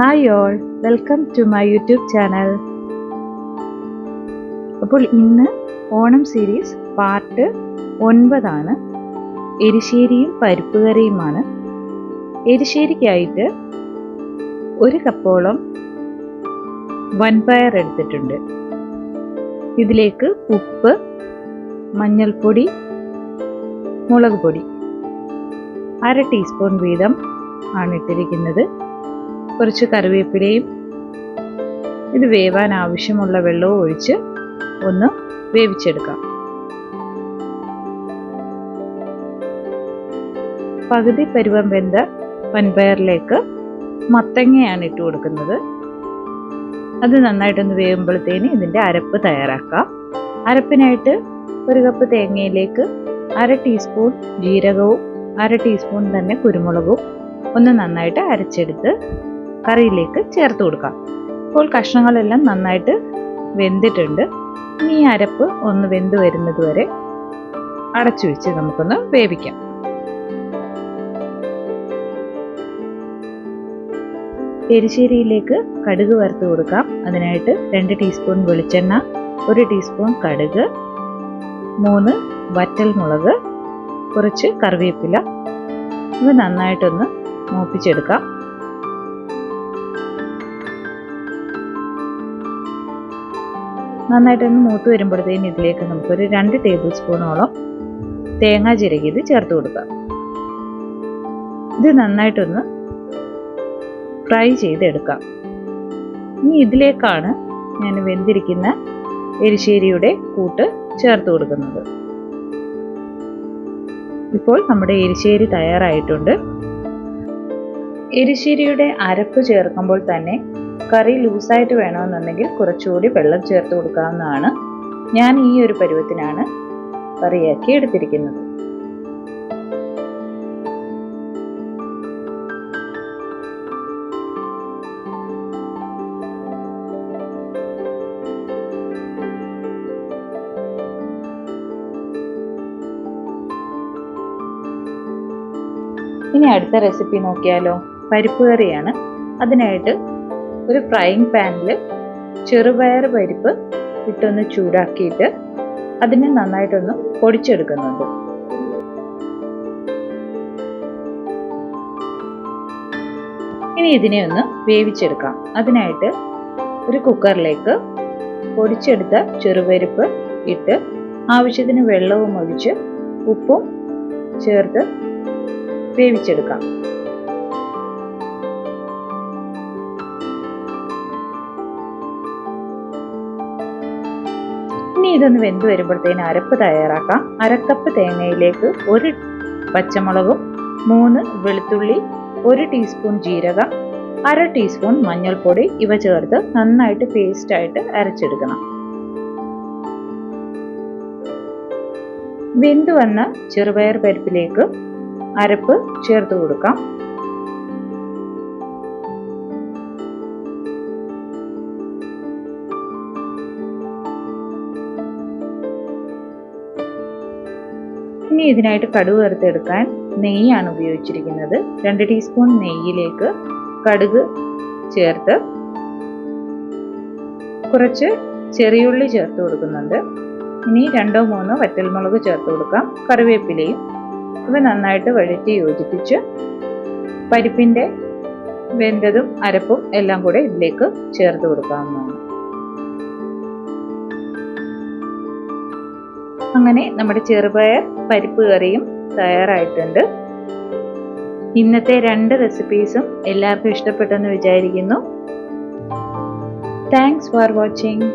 Hi all welcome to my YouTube channel അപ്പോൾ ഇന്ന് Onam series part ഒൻപതാണ്. എരിശ്ശേരിയും പരിപ്പുകറിയുമാണ്. എരിശ്ശേരിക്കായിട്ട് ഒരു കപ്പോളം വൻപയർ എടുത്തിട്ടുണ്ട്. ഇതിലേക്ക് ഉപ്പ് മഞ്ഞൾപ്പൊടി മുളക് പൊടി. അര ടീസ്പൂൺ വീതം ആണ് ഇട്ടിരിക്കുന്നത്. കുറച്ച് കറിവേപ്പിലയും ഇത് വേവാൻ ആവശ്യമുള്ള വെള്ളവും ഒഴിച്ച് ഒന്ന് വേവിച്ചെടുക്കാം. പകുതി പരുവം വെന്ത വൻപയറിലേക്ക് മത്തങ്ങയാണ് ഇട്ട് കൊടുക്കുന്നത്. അത് നന്നായിട്ടൊന്ന് വേവുമ്പോഴത്തേന് ഇതിന്റെ അരപ്പ് തയ്യാറാക്കാം. അരപ്പിനായിട്ട് ഒരു കപ്പ് തേങ്ങയിലേക്ക് അര ടീസ്പൂൺ ജീരകവും അര ടീസ്പൂൺ തന്നെ കുരുമുളകും ഒന്ന് നന്നായിട്ട് അരച്ചെടുത്ത് കറിയിലേക്ക് ചേർത്ത് കൊടുക്കാം. ഇപ്പോൾ കഷ്ണങ്ങളെല്ലാം നന്നായിട്ട് വെന്തിട്ടുണ്ട്. ഇനി ഈ അരപ്പ് ഒന്ന് വെന്ത് വരുന്നത് വരെ അടച്ചു വെച്ച് നമുക്കൊന്ന് വേവിക്കാം. എരിശ്ശേരിയിലേക്ക് കടുക് വറുത്ത് കൊടുക്കാം. അതിനായിട്ട് രണ്ട് ടീസ്പൂൺ വെളിച്ചെണ്ണ ഒരു ടീസ്പൂൺ കടുക് മൂന്ന് വറ്റൽ മുളക് കുറച്ച് കറിവേപ്പില. ഇവ നന്നായിട്ടൊന്ന് മൂപ്പിച്ചെടുക്കാം. നന്നായിട്ടൊന്ന് മൂത്ത് വരുമ്പോഴത്തേന് ഇതിലേക്ക് നമുക്കൊരു രണ്ട് ടേബിൾ സ്പൂണോളം തേങ്ങ ചിരകിയത് ചേർത്ത് കൊടുക്കാം ഇത് നന്നായിട്ടൊന്ന് ഫ്രൈ ചെയ്തെടുക്കാം. ഇനി ഇതിലേക്കാണ് ഞാൻ വെന്തിരിക്കുന്ന എരിശ്ശേരിയുടെ കൂട്ട് ചേർത്ത് കൊടുക്കുന്നത്. ഇപ്പോൾ നമ്മുടെ എരിശ്ശേരി തയ്യാറായിട്ടുണ്ട്. എരിശ്ശേരിയുടെ അരപ്പ് ചേർക്കുമ്പോൾ തന്നെ കറി ലൂസായിട്ട് വേണമെന്നുണ്ടെങ്കിൽ കുറച്ചുകൂടി വെള്ളം ചേർത്ത് കൊടുക്കാവുന്നതാണ്. ഞാൻ ഈ ഒരു പരുവത്തിനാണ് കറിയാക്കി എടുത്തിരിക്കുന്നത്. ഇനി അടുത്ത റെസിപ്പി നോക്കിയാലോ? പരിപ്പ് കറിയാണ്. അതിനായിട്ട് ഒരു ഫ്രൈയിങ് പാനിൽ ചെറുപയർ പരിപ്പ് ഇട്ടൊന്ന് ചൂടാക്കിയിട്ട് അതിനെ നന്നായിട്ടൊന്ന് പൊടിച്ചെടുക്കുന്നുണ്ട്. ഇനി ഇതിനെ ഒന്ന് വേവിച്ചെടുക്കാം. അതിനായിട്ട് ഒരു കുക്കറിലേക്ക് പൊടിച്ചെടുത്ത ചെറുപരിപ്പ് ഇട്ട് ആവശ്യത്തിന് വെള്ളവും ഒഴിച്ച് ഉപ്പും ചേർത്ത് വേവിച്ചെടുക്കാം. ഇനി ഇതൊന്ന് വെന്ത് വരുമ്പോഴത്തേന് അരപ്പ് തയ്യാറാക്കാം. അരക്കപ്പ് തേങ്ങയിലേക്ക് ഒരു പച്ചമുളകും മൂന്ന് വെളുത്തുള്ളി ഒരു ടീസ്പൂൺ ജീരകം അര ടീസ്പൂൺ മഞ്ഞൾപ്പൊടി ഇവ ചേർത്ത് നന്നായിട്ട് പേസ്റ്റായിട്ട് അരച്ചെടുക്കണം. വെന്ത് വന്ന ചെറുപയർ പരിപ്പിലേക്ക് അരപ്പ് ചേർത്ത് കൊടുക്കാം. ഇനി ഇതിനായിട്ട് കടുക് വറുത്തെടുക്കാൻ നെയ്യാണ് ഉപയോഗിച്ചിരിക്കുന്നത്. രണ്ട് ടീസ്പൂൺ നെയ്യിലേക്ക് കടുക് ചേർത്ത് കുറച്ച് ചെറിയുള്ളി ചേർത്ത് കൊടുക്കുന്നുണ്ട്. ഇനി രണ്ടോ മൂന്നോ വറ്റൽമുളക് ചേർത്ത് കൊടുക്കാം. കറിവേപ്പിലയും ഇവ നന്നായിട്ട് വഴറ്റി യോജിപ്പിച്ച് പരിപ്പിന്റെ വെന്തതും അരപ്പും എല്ലാം കൂടെ ഇതിലേക്ക് ചേർത്ത് കൊടുക്കാവുന്നതാണ്. അങ്ങനെ നമ്മുടെ ചെറുപയർ പരിപ്പ് കറിയും തയ്യാറായിട്ടുണ്ട്. ഇന്നത്തെ രണ്ട് റെസിപ്പീസും എല്ലാവർക്കും ഇഷ്ടപ്പെട്ടെന്ന് വിചാരിക്കുന്നു. Thanks for watching